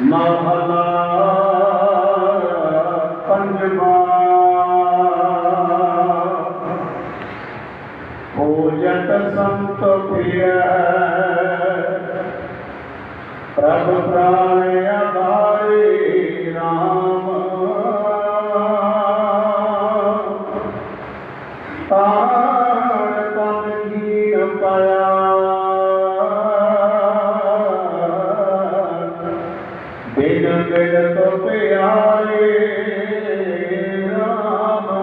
ਮਹਲਾ ਪੰਜਵਾ। ਹੋਜਤ ਸੰਤ ਪ੍ਰਿਯ ਪ੍ਰਭ ਪ੍ਰਾਣਿਆ जगत प्यारे रामा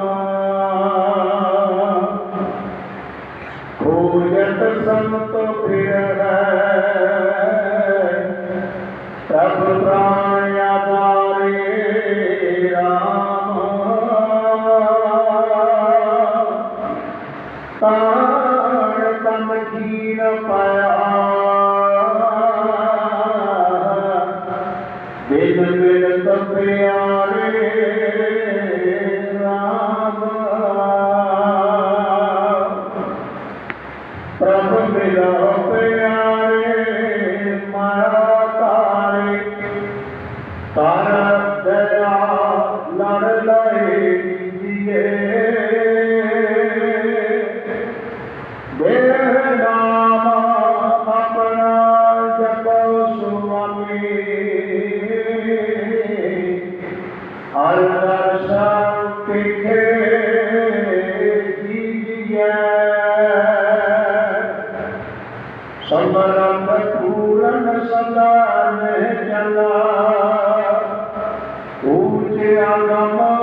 खोजत संत फिर तब प्रा समरम पूरन सदा में ऊँचे अगमा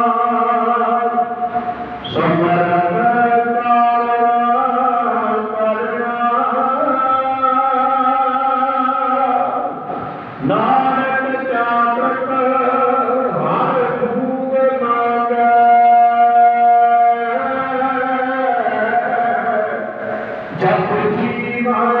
على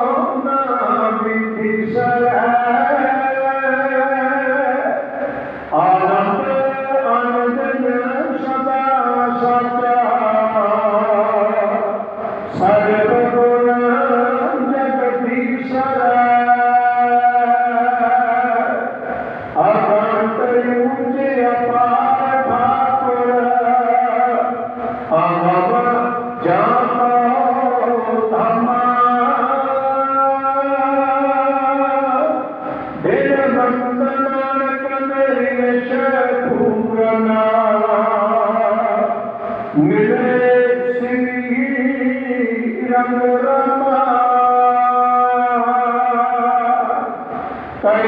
కై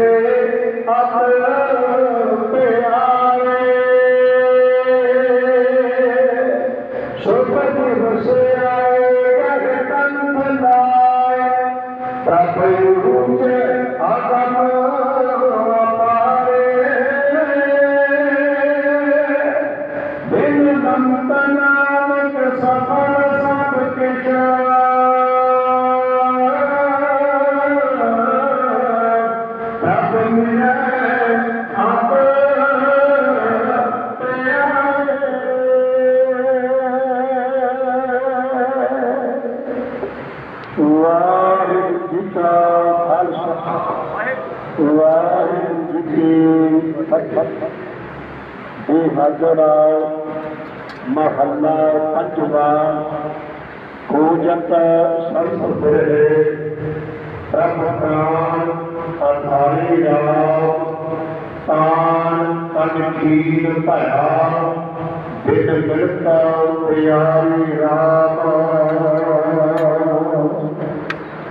खुश आए गणतंत्र लाए तब ਕਾ ਖਾਲਸਾ ਵਾਹਿਗੁਰੂ ਜੀ ਕੀ ਫਤਿਹ ਇਹ ਹਾਜ਼ਰਾ ਮਹੱਲਾ ਪੰਜਵਾ ਕੋਜਤ ਸਰਪੁਰੇ ਪ੍ਰਭਾਨ ਅਧਾਰੇ ਰਾਮ ਤਾਨ ਤਨ ਕੀਰ ਭਇਆ ਬਿਨ ਮਿਲਤਾ ਪਿਆਰੀ ਰਾਮ